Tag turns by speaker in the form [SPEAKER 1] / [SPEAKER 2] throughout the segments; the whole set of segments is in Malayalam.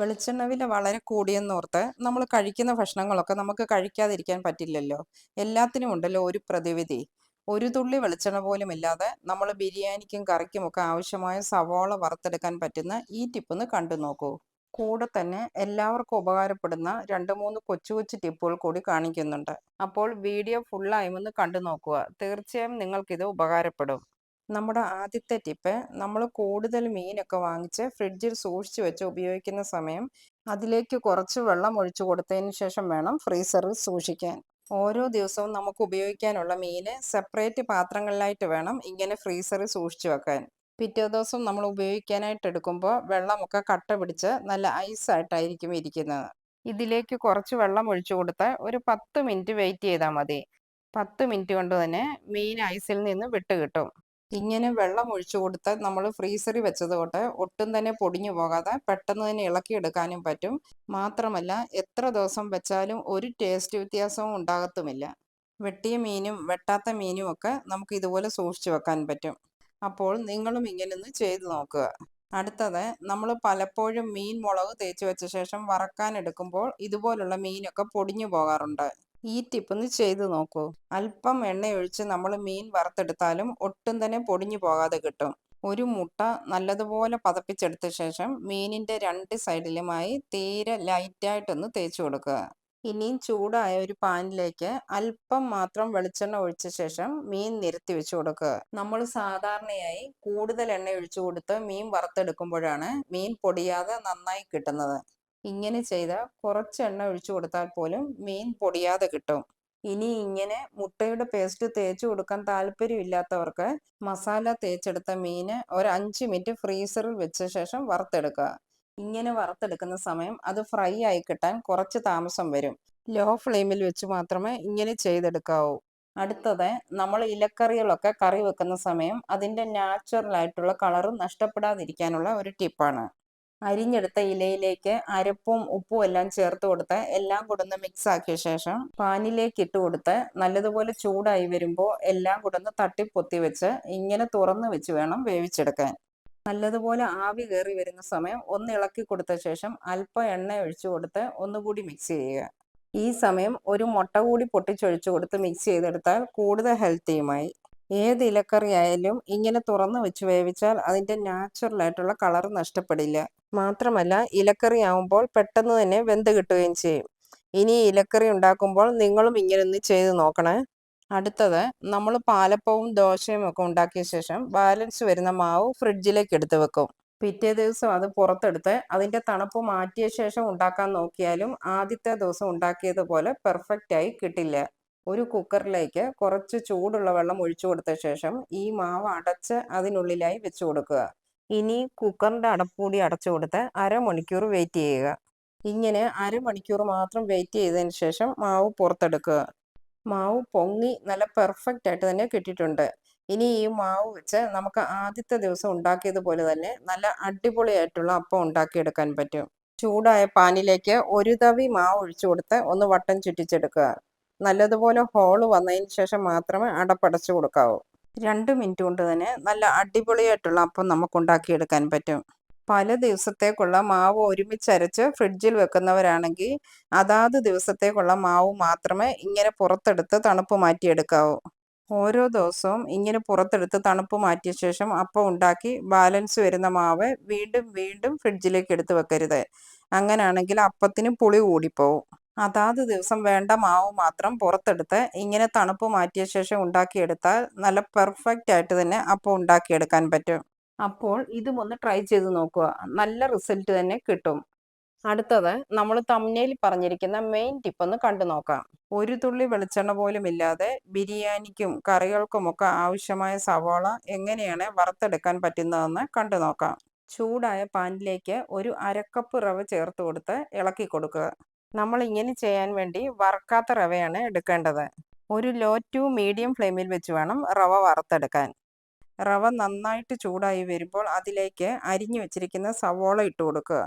[SPEAKER 1] വെളിച്ചെണ്ണ വില വളരെ കൂടിയെന്നോർത്ത് നമ്മൾ കഴിക്കുന്ന ഭക്ഷണങ്ങളൊക്കെ നമുക്ക് കഴിക്കാതിരിക്കാൻ പറ്റില്ലല്ലോ. എല്ലാത്തിനും ഉണ്ടല്ലോ ഒരു പ്രതിവിധി. ഒരു തുള്ളി വെളിച്ചെണ്ണ പോലും ഇല്ലാതെ നമ്മൾ ബിരിയാണിക്കും കറിക്കുമൊക്കെ ആവശ്യമായ സവാള വറുത്തെടുക്കാൻ പറ്റുന്ന ഈ ടിപ്പ് ഒന്ന് കണ്ടു നോക്കൂ. കൂടെ തന്നെ എല്ലാവർക്കും ഉപകാരപ്പെടുന്ന രണ്ട് മൂന്ന് കൊച്ചു കൊച്ചു ടിപ്പുകൾ കൂടി കാണിക്കുന്നുണ്ട്. അപ്പോൾ വീഡിയോ ഫുള്ളായി ഒന്ന് കണ്ടു നോക്കുക. തീർച്ചയായും നിങ്ങൾക്കിത് ഉപകാരപ്പെടും. നമ്മുടെ ആദ്യത്തെ ടിപ്പ് നമ്മൾ കൂടുതൽ മീനൊക്കെ വാങ്ങിച്ച് ഫ്രിഡ്ജിൽ സൂക്ഷിച്ചു വെച്ച് ഉപയോഗിക്കുന്ന സമയം അതിലേക്ക് കുറച്ച് വെള്ളം ഒഴിച്ചു കൊടുത്തതിന് ശേഷം വേണം ഫ്രീസറിൽ സൂക്ഷിക്കാൻ. ഓരോ ദിവസവും നമുക്ക് ഉപയോഗിക്കാനുള്ള മീന് സെപ്പറേറ്റ് പാത്രങ്ങളിലായിട്ട് വേണം ഇങ്ങനെ ഫ്രീസറിൽ സൂക്ഷിച്ചു വെക്കാൻ. പിറ്റേ ദിവസം നമ്മൾ ഉപയോഗിക്കാനായിട്ട് എടുക്കുമ്പോൾ വെള്ളമൊക്കെ കട്ട പിടിച്ച് നല്ല ഐസായിട്ടായിരിക്കും ഇരിക്കുന്നത്. ഇതിലേക്ക് കുറച്ച് വെള്ളം ഒഴിച്ചു കൊടുത്ത് ഒരു പത്ത് മിനിറ്റ് വെയിറ്റ് ചെയ്താൽ മതി. പത്ത് മിനിറ്റ് കൊണ്ട് തന്നെ മീൻ ഐസിൽ നിന്ന് വിട്ട് കിട്ടും. ഇങ്ങനെ വെള്ളം ഒഴിച്ചു കൊടുത്ത് നമ്മൾ ഫ്രീസറിൽ വെച്ചത് കൊണ്ട് ഒട്ടും തന്നെ പൊടിഞ്ഞു പോകാതെ പെട്ടെന്ന് തന്നെ ഇളക്കിയെടുക്കാനും പറ്റും. മാത്രമല്ല എത്ര ദിവസം വെച്ചാലും ഒരു ടേസ്റ്റ് വ്യത്യാസവും ഉണ്ടാകത്തുമില്ല. വെട്ടിയ മീനും വെട്ടാത്ത മീനും ഒക്കെ നമുക്ക് ഇതുപോലെ സൂക്ഷിച്ചു വെക്കാൻ പറ്റും. അപ്പോൾ നിങ്ങളും ഇങ്ങനൊന്ന് ചെയ്തു നോക്കുക. അടുത്തത് നമ്മൾ പലപ്പോഴും മീൻ മുളക് തേച്ച് വെച്ച ശേഷം വറക്കാൻ എടുക്കുമ്പോൾ ഇതുപോലുള്ള മീനൊക്കെ പൊടിഞ്ഞു പോകാറുണ്ട്. ഈ ടിപ്പ് ഒന്ന് ചെയ്ത് നോക്കൂ. അല്പം എണ്ണയൊഴിച്ച് നമ്മൾ മീൻ വറുത്തെടുത്താലും ഒട്ടും തന്നെ പൊടിഞ്ഞു പോകാതെ കിട്ടും. ഒരു മുട്ട നല്ലതുപോലെ പതപ്പിച്ചെടുത്ത ശേഷം മീനിന്റെ രണ്ട് സൈഡിലുമായി തീരെ ലൈറ്റായിട്ടൊന്ന് തേച്ചു കൊടുക്കുക. ഇനിയും ചൂടായ ഒരു പാനിലേക്ക് അല്പം മാത്രം വെളിച്ചെണ്ണ ഒഴിച്ച ശേഷം മീൻ നിരത്തി വെച്ച് കൊടുക്കുക. നമ്മൾ സാധാരണയായി കൂടുതൽ എണ്ണ ഒഴിച്ചു കൊടുത്ത് മീൻ വറുത്തെടുക്കുമ്പോഴാണ് മീൻ പൊടിയാതെ നന്നായി കിട്ടുന്നത്. ഇങ്ങനെ ചെയ്ത കുറച്ച് എണ്ണ ഒഴിച്ചു കൊടുത്താൽ പോലും മീൻ പൊടിയാതെ കിട്ടും. ഇനി ഇങ്ങനെ മുട്ടയുടെ പേസ്റ്റ് തേച്ച് കൊടുക്കാൻ താല്പര്യമില്ലാത്തവർക്ക് മസാല തേച്ചെടുത്ത മീന് ഒരു അഞ്ച് മിനിറ്റ് ഫ്രീസറിൽ വെച്ച ശേഷം വറുത്തെടുക്കുക. ഇങ്ങനെ വറുത്തെടുക്കുന്ന സമയം അത് ഫ്രൈ ആയി കിട്ടാൻ കുറച്ച് താമസം വരും. ലോ ഫ്ലെയിമിൽ വെച്ച് മാത്രമേ ഇങ്ങനെ ചെയ്തെടുക്കാവൂ. അടുത്തത് നമ്മൾ ഇലക്കറികളൊക്കെ കറി വെക്കുന്ന സമയം അതിന്റെ നാച്ചുറൽ ആയിട്ടുള്ള കളറ് നഷ്ടപ്പെടാതിരിക്കാനുള്ള ഒരു ടിപ്പാണ് അരിഞ്ഞെടുത്ത ഇലയിലേക്ക് അരപ്പും ഉപ്പും എല്ലാം ചേർത്ത് കൊടുത്ത് എല്ലാം കൊടുന്ന് മിക്സ് ആക്കിയ ശേഷം പാനിലേക്ക് ഇട്ട് കൊടുത്ത് നല്ലതുപോലെ ചൂടായി വരുമ്പോൾ എല്ലാം കൊടുന്ന് തട്ടിപ്പൊത്തി വെച്ച് ഇങ്ങനെ തുറന്ന് വെച്ച് വേണം വേവിച്ചെടുക്കാൻ. നല്ലതുപോലെ ആവി കയറി വരുന്ന സമയം ഒന്ന് ഇളക്കി കൊടുത്ത ശേഷം അല്പം എണ്ണ ഒഴിച്ചു കൊടുത്ത് ഒന്നുകൂടി മിക്സ് ചെയ്യുക. ഈ സമയം ഒരു മുട്ട കൂടി പൊട്ടിച്ചൊഴിച്ചു കൊടുത്ത് മിക്സ് ചെയ്തെടുത്താൽ കൂടുതൽ ഹെൽത്തിയുമായി ഏത് ഇലക്കറി ആയാലും ഇങ്ങനെ തുറന്നു വെച്ച് വേവിച്ചാൽ അതിന്റെ നാച്ചുറൽ ആയിട്ടുള്ള കളർ നഷ്ടപ്പെടില്ല. മാത്രമല്ല ഇലക്കറി ആവുമ്പോൾ പെട്ടെന്ന് തന്നെ വെന്ത് കിട്ടുകയും ചെയ്യും. ഇനി ഇലക്കറി ഉണ്ടാക്കുമ്പോൾ നിങ്ങളും ഇങ്ങനെ ഒന്ന് ചെയ്ത് നോക്കണേ. അടുത്തത് നമ്മൾ പാലപ്പവും ദോശയും ഒക്കെ ഉണ്ടാക്കിയ ശേഷം ബാലൻസ് വരുന്ന മാവ് ഫ്രിഡ്ജിലേക്ക് എടുത്ത് വെക്കും. പിറ്റേ ദിവസം അത് പുറത്തെടുത്ത് അതിന്റെ തണുപ്പ് മാറ്റിയ ശേഷം ഉണ്ടാക്കാൻ നോക്കിയാലും ആദ്യത്തെ ദിവസം ഉണ്ടാക്കിയതുപോലെ പെർഫെക്റ്റ് ആയി കിട്ടില്ല. ഒരു കുക്കറിലേക്ക് കുറച്ച് ചൂടുള്ള വെള്ളം ഒഴിച്ചു കൊടുത്ത ശേഷം ഈ മാവ് അടച്ച് അതിനുള്ളിലായി വെച്ചു കൊടുക്കുക. ഇനി കുക്കറിന്റെ അടപ്പൂടി അടച്ചു കൊടുത്ത് അരമണിക്കൂർ വെയിറ്റ് ചെയ്യുക. ഇങ്ങനെ അരമണിക്കൂർ മാത്രം വെയിറ്റ് ചെയ്തതിന് ശേഷം മാവ് പുറത്തെടുക്കുക. മാവ് പൊങ്ങി നല്ല പെർഫെക്റ്റ് ആയിട്ട് തന്നെ കിട്ടിയിട്ടുണ്ട്. ഇനി ഈ മാവ് വെച്ച് നമുക്ക് ആദ്യത്തെ ദിവസം ഉണ്ടാക്കിയതുപോലെ തന്നെ നല്ല അടിപൊളിയായിട്ടുള്ള അപ്പം ഉണ്ടാക്കിയെടുക്കാൻ പറ്റും. ചൂടായ പാനിലേക്ക് ഒരു തവി മാവ് ഒഴിച്ചു കൊടുത്ത് ഒന്ന് വട്ടം ചുറ്റിച്ചെടുക്കുക. നല്ലതുപോലെ ഹോൾ വന്നതിന് ശേഷം മാത്രമേ അടപ്പടച്ചു കൊടുക്കാവൂ. രണ്ട് മിനിറ്റ് കൊണ്ട് തന്നെ നല്ല അടിപൊളിയായിട്ടുള്ള അപ്പം നമുക്ക് ഉണ്ടാക്കിയെടുക്കാൻ പറ്റും. പല ദിവസത്തേക്കുള്ള മാവ് ഒരുമിച്ച് അരച്ച് ഫ്രിഡ്ജിൽ വെക്കുന്നവരാണെങ്കിൽ അതാത് ദിവസത്തേക്കുള്ള മാവ് മാത്രമേ ഇങ്ങനെ പുറത്തെടുത്ത് തണുപ്പ് മാറ്റിയെടുക്കാവൂ. ഓരോ ദിവസവും ഇങ്ങനെ പുറത്തെടുത്ത് തണുപ്പ് മാറ്റിയ ശേഷം അപ്പം ഉണ്ടാക്കി ബാലൻസ് വരുന്ന മാവ് വീണ്ടും വീണ്ടും ഫ്രിഡ്ജിലേക്ക് എടുത്ത് വെക്കരുത്. അങ്ങനെയാണെങ്കിൽ അപ്പത്തിന് പുളി കൂടിപ്പോവും അതാത് ദിവസം വേണ്ട മാവ് മാത്രം പുറത്തെടുത്ത് ഇങ്ങനെ തണുപ്പ് മാറ്റിയ ശേഷം ഉണ്ടാക്കിയെടുത്താൽ നല്ല പെർഫെക്റ്റ് ആയിട്ട് തന്നെ അപ്പം ഉണ്ടാക്കിയെടുക്കാൻ പറ്റും. അപ്പോൾ ഇതും ഒന്ന് ട്രൈ ചെയ്ത് നോക്കുക. നല്ല റിസൾട്ട് തന്നെ കിട്ടും. അടുത്തത് നമ്മൾ തമ്മിൽ പറഞ്ഞിരിക്കുന്ന മെയിൻ ടിപ്പ് ഒന്ന് കണ്ടു നോക്കാം. ഒരു തുള്ളി വെളിച്ചെണ്ണ പോലും ഇല്ലാതെ ബിരിയാണിക്കും കറികൾക്കുമൊക്കെ ആവശ്യമായ സവാള എങ്ങനെയാണ് വറുത്തെടുക്കാൻ പറ്റുന്നതെന്ന് കണ്ടു നോക്കാം. ചൂടായ പാനിലേക്ക് ഒരു അരക്കപ്പ് റവ ചേർത്ത് കൊടുത്ത് ഇളക്കി കൊടുക്കുക. നമ്മൾ ഇങ്ങനെ ചെയ്യാൻ വേണ്ടി വറുക്കാത്ത റവയാണ് എടുക്കേണ്ടത്. ഒരു ലോ ടു മീഡിയം ഫ്ലെയിമിൽ വെച്ച് വേണം റവ വറുത്തെടുക്കാൻ. റവ നന്നായിട്ട് ചൂടായി വരുമ്പോൾ അതിലേക്ക് അരിഞ്ഞു വെച്ചിരിക്കുന്ന സവോള ഇട്ട് കൊടുക്കുക.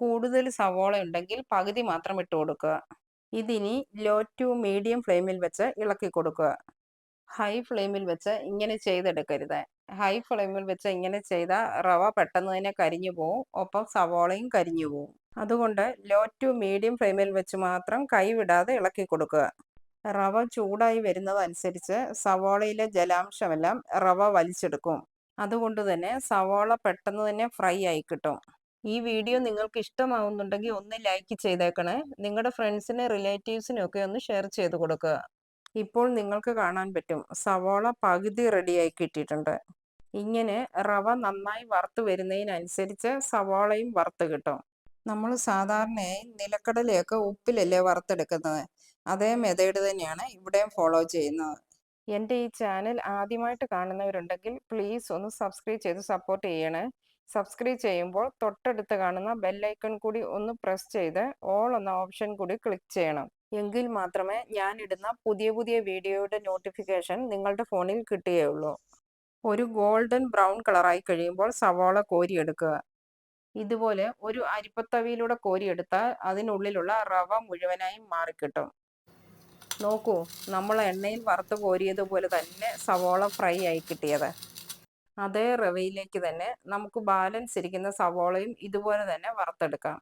[SPEAKER 1] കൂടുതൽ സവോള ഉണ്ടെങ്കിൽ പകുതി മാത്രം ഇട്ട് കൊടുക്കുക. ഇതിനി ലോ ടു മീഡിയം ഫ്ലെയിമിൽ വെച്ച് ഇളക്കി കൊടുക്കുക. ഹൈ ഫ്ലെയിമിൽ വെച്ച് ഇങ്ങനെ ചെയ്തെടുക്കരുത്. ഹൈ ഫ്ലെയിമിൽ വെച്ച് ഇങ്ങനെ ചെയ്താൽ റവ പെട്ടെന്ന് തന്നെ കരിഞ്ഞു പോവും. ഒപ്പം സവോളയും കരിഞ്ഞു പോവും. അതുകൊണ്ട് ലോ ടു മീഡിയം ഫ്ലെയിമിൽ വെച്ച് മാത്രം കൈവിടാതെ ഇളക്കി കൊടുക്കുക. റവ ചൂടായി വരുന്നതനുസരിച്ച് സവോളയിലെ ജലാംശമെല്ലാം റവ വലിച്ചെടുക്കും. അതുകൊണ്ട് തന്നെ സവോള പെട്ടെന്ന് തന്നെ ഫ്രൈ ആയി കിട്ടും. ഈ വീഡിയോ നിങ്ങൾക്ക് ഇഷ്ടമാവുന്നുണ്ടെങ്കിൽ ഒന്ന് ലൈക്ക് ചെയ്തേക്കണേ. നിങ്ങളുടെ ഫ്രണ്ട്സിന് റിലേറ്റീവ്സിനും ഒക്കെ ഒന്ന് ഷെയർ ചെയ്ത് കൊടുക്കുക. ഇപ്പോൾ നിങ്ങൾക്ക് കാണാൻ പറ്റും സവോള പകുതി റെഡിയായി കിട്ടിയിട്ടുണ്ട്. ഇങ്ങനെ റവ നന്നായി വറുത്ത് വരുന്നതിനനുസരിച്ച് സവാളയും വറുത്ത് കിട്ടും. നമ്മൾ സാധാരണയായി നിലക്കടലയൊക്കെ ഉപ്പിലല്ലേ വറുത്തെടുക്കുന്നത്? അതേ മെതേഡ് തന്നെയാണ് ഇവിടെയും ഫോളോ ചെയ്യുന്നത്. എന്റെ ഈ ചാനൽ ആദ്യമായിട്ട് കാണുന്നവരുണ്ടെങ്കിൽ പ്ലീസ് ഒന്ന് സബ്സ്ക്രൈബ് ചെയ്ത് സപ്പോർട്ട് ചെയ്യണേ. സബ്സ്ക്രൈബ് ചെയ്യുമ്പോൾ തൊട്ടടുത്ത് കാണുന്ന ബെല്ലൈക്കൺ കൂടി ഒന്ന് പ്രസ് ചെയ്ത് ഓൾ എന്ന ഓപ്ഷൻ കൂടി ക്ലിക്ക് ചെയ്യണം. എങ്കിൽ മാത്രമേ ഞാൻ ഇടുന്ന പുതിയ പുതിയ വീഡിയോയുടെ നോട്ടിഫിക്കേഷൻ നിങ്ങളുടെ ഫോണിൽ കിട്ടുകയുള്ളൂ. ഒരു ഗോൾഡൻ ബ്രൗൺ കളറായി കഴിയുമ്പോൾ സവാള കോരിയെടുക്കുക. ഇതുപോലെ ഒരു അരിപ്പത്തവിയിലൂടെ കോരിയെടുത്താൽ അതിനുള്ളിലുള്ള റവ മുഴുവനായും മാറിക്കിട്ടും. നോക്കൂ നമ്മൾ എണ്ണയിൽ വറുത്ത് കോരിയതുപോലെ തന്നെ സവോള ഫ്രൈ ആയി കിട്ടിയത്. അതേ റവയിലേക്ക് തന്നെ നമുക്ക് ബാലൻസ് ഇരിക്കുന്ന സവോളയും ഇതുപോലെ തന്നെ വറുത്തെടുക്കാം.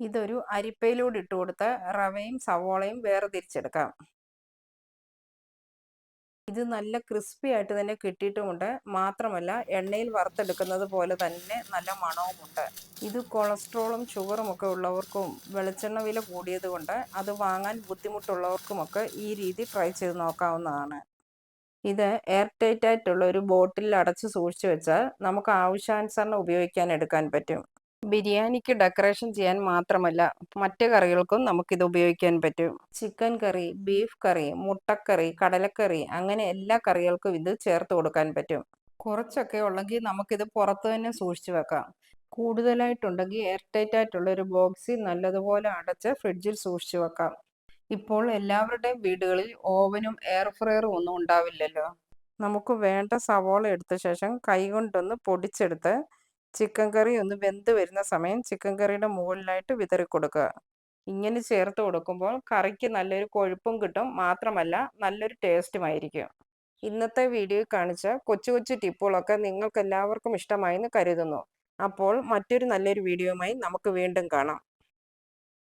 [SPEAKER 1] ഇതൊരു അരിപ്പയിലൂടെ ഇട്ട് കൊടുത്ത് റവയും സവോളയും വേർതിരിച്ചെടുക്കാം. ഇത് നല്ല ക്രിസ്പി ആയിട്ട് തന്നെ കിട്ടിയിട്ടുമുണ്ട്. മാത്രമല്ല എണ്ണയിൽ വറുത്തെടുക്കുന്നത് പോലെ തന്നെ നല്ല മണവുമുണ്ട്. ഇത് കൊളസ്ട്രോളും ഷുഗറും ഒക്കെ ഉള്ളവർക്കും വെളിച്ചെണ്ണ വില കൂടിയത് കൊണ്ട് അത് വാങ്ങാൻ ബുദ്ധിമുട്ടുള്ളവർക്കുമൊക്കെ ഈ രീതി ട്രൈ ചെയ്ത് നോക്കാവുന്നതാണ്. ഇത് എയർ ടൈറ്റ് ആയിട്ടുള്ള ഒരു ബോട്ടിലിൽ അടച്ച് സൂക്ഷിച്ചു വെച്ചാൽ നമുക്ക് ആവശ്യാനുസരണം ഉപയോഗിക്കാൻ എടുക്കാൻ പറ്റും. ബിരിയാണിക്ക് ഡെക്കറേഷൻ ചെയ്യാൻ മാത്രമല്ല മറ്റ് കറികൾക്കും നമുക്കിത് ഉപയോഗിക്കാൻ പറ്റും. ചിക്കൻ കറി ബീഫ് കറി മുട്ടക്കറി കടലക്കറി അങ്ങനെ എല്ലാ കറികൾക്കും ഇത് ചേർത്ത് കൊടുക്കാൻ പറ്റും. കുറച്ചൊക്കെ ഉള്ളെങ്കിൽ നമുക്കിത് പുറത്ത് തന്നെ സൂക്ഷിച്ചു വെക്കാം. കൂടുതലായിട്ടുണ്ടെങ്കിൽ എയർ ടൈറ്റ് ആയിട്ടുള്ള ഒരു ബോക്സിൽ നല്ലതുപോലെ അടച്ച് ഫ്രിഡ്ജിൽ സൂക്ഷിച്ചു വെക്കാം. ഇപ്പോൾ എല്ലാവരുടെയും വീടുകളിൽ ഓവനും എയർ ഫ്രയറും ഒന്നും ഉണ്ടാവില്ലല്ലോ. നമുക്ക് വേണ്ട സവോള എടുത്ത ശേഷം കൈകൊണ്ടൊന്ന് പൊടിച്ചെടുത്ത് ചിക്കൻ കറി ഒന്ന് വെന്ത് വരുന്ന സമയം ചിക്കൻ കറിയുടെ മുകളിലായിട്ട് വിതറി കൊടുക്കുക. ഇങ്ങനെ ചേർത്ത് കൊടുക്കുമ്പോൾ കറിക്ക് നല്ലൊരു കൊഴുപ്പും കിട്ടും. മാത്രമല്ല നല്ലൊരു ടേസ്റ്റുമായിരിക്കും ഇന്നത്തെ വീഡിയോയിൽ കാണിച്ച കൊച്ചു കൊച്ചു ടിപ്പുകളൊക്കെ നിങ്ങൾക്ക് എല്ലാവർക്കും ഇഷ്ടമായി എന്ന് കരുതുന്നു. അപ്പോൾ മറ്റൊരു നല്ലൊരു വീഡിയോയുമായി നമുക്ക് വീണ്ടും കാണാം.